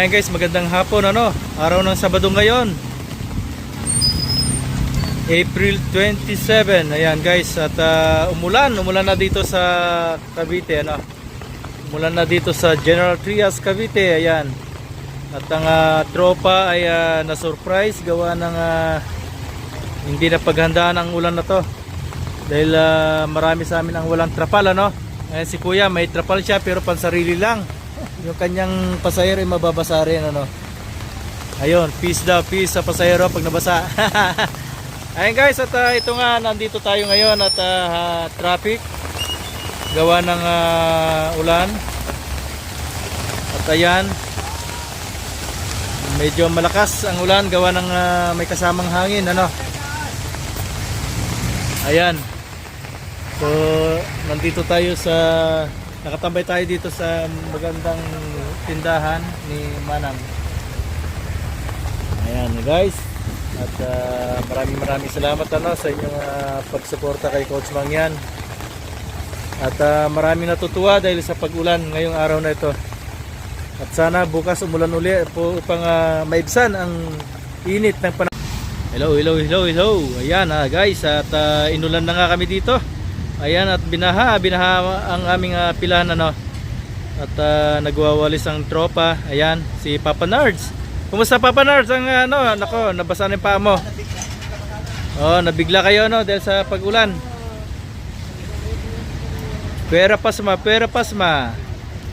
Ayan guys, magandang hapon ano. Araw ng Sabado ngayon. April 27. Ayan guys, at ah, umulan, umulan na dito sa Cavite ano. Umulan na dito sa General Trias Cavite. Ayan. At ang ah, tropa ay ah, na-surprise gawa ng ah, hindi na paghandaan ang ulan na to. Dahil ah, marami sa amin ang walang trapal ano. Ayan si Kuya, may trapal siya pero pansarili lang. Yung kanyang pasahero ay mababasa rin ano. Ayun, peace daw, peace sa pasahero pag nabasa. Ayun guys, at ah, ito nga nandito tayo ngayon at ah, traffic gawa ng ah, ulan. At ayan, medyo malakas ang ulan gawa ng ah, may kasamang hangin ano. Ayan. So, nandito tayo sa nakatambay tayo dito sa magandang tindahan ni Manang. Ayan guys. At ah, maraming maraming salamat ano sa inyong ah, pagsuporta kay Coach Mangyan. At ah, maraming natutuwa dahil sa pag-ulan ngayong araw na ito. At sana bukas umulan uli po upang ah, maibsan ang init ng panahon. Hello, hello, hello, hello. Ayan ah, guys at ah, inulan na nga kami dito. Ayan at binaha, binaha ang aming ah, pilahan ano. At ah, nagwawalis ang tropa. Ayan, si Papa Nards. Kumusta Papa Nards? Ang ano, nako, nabasa na yung paa mo. Oh, nabigla kayo no dahil sa pag-ulan. Pera pasma, pera pasma.